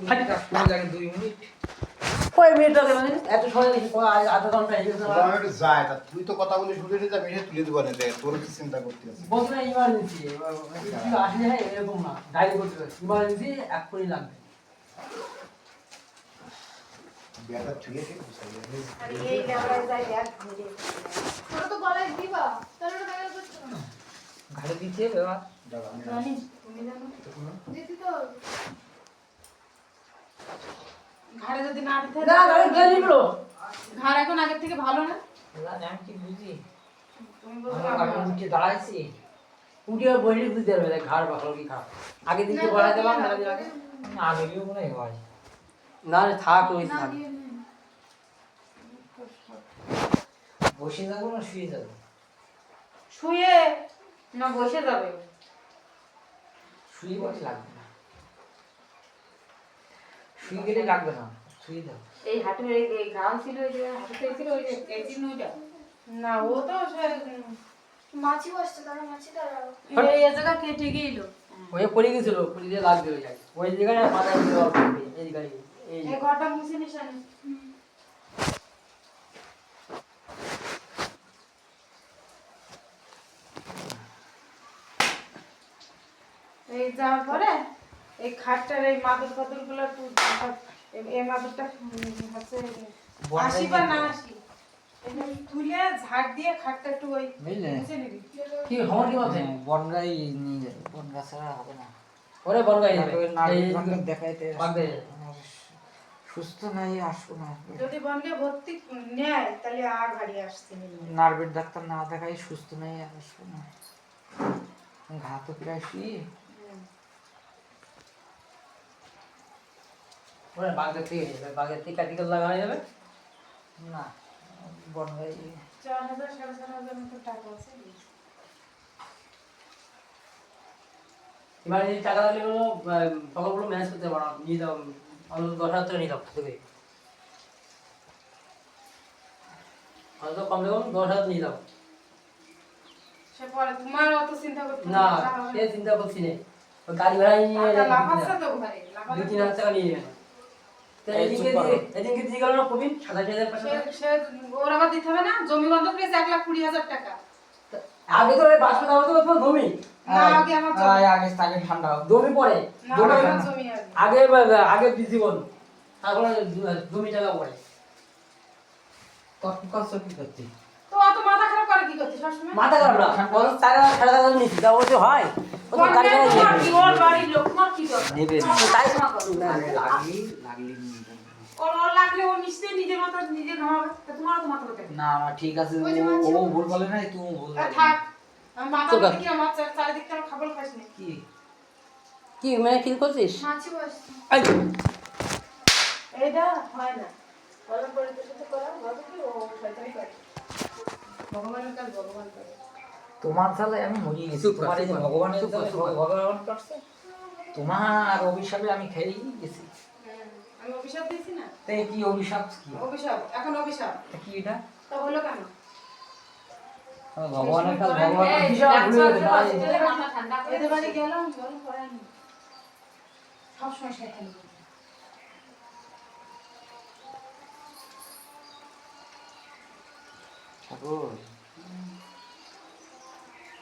দুই মিনিট কয় মিনিট লাগে মানে? এত সময় লাগে। আধা ঘণ্টা হয়ে গেছে। আমি একটু যাই তা তুই তো কথা বলে শুনে নিতে আমি তুলে দেবো না দেখ তোর কি চিন্তা করতে আছে? বলতে না ইমার্জেন্সি আসলে এরকম না ডাইরি করতে হবে। ইমার্জেন্সি এক্ষুনি লাগবে। বিয়াটা ছুঁয়ে ঠিক বুঝাই আর এই লেবারে যাই ব্যাগ ধরে তোরা তো গলায় দিবা তাহলে ওটা দেখা যাচ্ছে না ঘাড়ে দিতে হবে আমি জানি তুমি জানো দিতে তো হবে। ঘাড়ে যদি না দিতে না গাড়ি গেলি বলো ঘাড় এখন আগের থেকে ভালো না? জানি আমি কি বুঝি। তুমি বলছো উঠে দাঁড়াইছি। উঠিয়ে বইলে বুঝতে পারবে দেখ ভালো কি খারাপ। আগে দিকে বলা না, না, না দিলাম মনে হয় না রে, থাক ওই থাক। বসে যাব না শুয়ে যাব শুয়ে? না বসে যাবে। শুয়ে বসে লাগবে না। শুয়ে গেলে লাগবে না। এই হাঁটু এই এই ছিল ওই যে হাঁটুতে ছিল ওই যে এই চিহ্নটা। না ও তো মাছি বসছে তারা মাছি দাঁড়াও। এই জায়গা কেটে গেল। ওই পড়ে গেছিল পড়ে দিয়ে লাগবে ওই ওই জায়গায় মাথায় দিয়ে দেওয়া লাগবে, এই জায়গায় এই এই ঘরটা মুছে নিশানি এই যাওয়ার পরে এই খাটটার এই মাদুর ফাদুরগুলো এই- এই মাদুরটা হচ্ছে আশি বা না আশি। তুলে ঝাড় দিয়ে খাটটা একটু ওই বুঝলে? নিবি। কি খবর কি আছে বনগাই নিয়ে যাবে। বনগা ছাড়া হবে না। ওরে দেখাইতে সুস্থ নাই আসব না যদি বনকে ভর্তি নেয় তাহলে আর গাড়ি আসতে নেই। নার্ভের ডাক্তার না দেখাই সুস্থ নাই আসব না। ঘা তো প্রায় শুয়ে। ওরে বাগদে থেকে বাগদে লাগানো যাবে। না বনগাই চার হাজার সাড়ে চার হাজার মতো টাকা আছে। এবার যদি টাকা দিলে হলো প্রকল্পগুলো ম্যানেজ করতে পারো নিয়ে দাও অন্তত দশ হাজার টাকা নিয়ে দাও দেবে অন্তত কমসে কম দশ হাজার নিয়ে না সে চিন্তা করছি না। গাড়ি ভাড়া নিয়ে আছে তিন হাজার টাকা নিয়ে নেবে ওর আবার দিতে হবে না? জমি বন্ধক পেয়েছে এক লাখ কুড়ি হাজার টাকা। আগে তো বাসপে দাও তো জমি? আগে আমার আগে আগে ঠান্ডা জমি পরে না জমি আমার জমি আগে। আগে আগে জীবন তারপরে জমি টাকা পরে কষ্ট কষ্ট কি করছি তো অত মাথা খারাপ করে কি করছিস? সবসময় মাথা খারাপ না। তা হয়। ও তো। তাই লাগলি লাগলি নিয়ে যাবে। ওর ওর লাগলে ও নিশ্চয়ই নিজের মতো নিজে ঘামাবে তা তোমার তো মাথা করতে না না ঠিক আছে। ও- ভুল বলে নাই তুমি ভুল থাক আমার মাথা তোর দিকে আমার চার- চারিদিকটা আমার খাবার খাস নি কি? কি মানে করছিস? হয় না। তোমার তাহলে আমি মরিয়ে গেছি। তোমার এই যে চুপ কর। ভগবানের তাহলে। ভগবান করছে? তোমার অভিশাপে আমি খেয়েই গেছি। আমি অভিশাপ দিয়েছি না? তাই কি অভিশাপ কি? অভিশাপ এখন অভিশাপ। কি এটা? তা হলো কেন? ভগবানের ভুলে বাড়ি- গেলাম। ঠাকুর।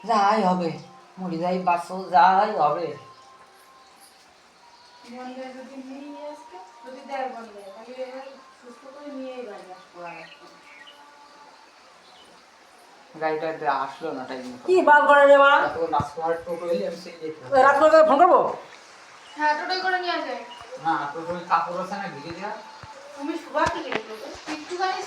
যাই হবে মরি যাই বাঁচো যাই হবে। বন্ধে যদি নিয়ে আসতো যদি দেয় বন্ধে তাহলে এবার সুস্থ করে নিয়েই বাড়ি আসব আর গাড়িটা আসলো না টাইম কি বাল করে রে মা রাত করে ফোন করব? হ্যাঁ টোটোই করে নিয়ে যায় না টোটো কাপড় আছে না ভিজে দেওয়া। তুমি শুবা কি একটুখানি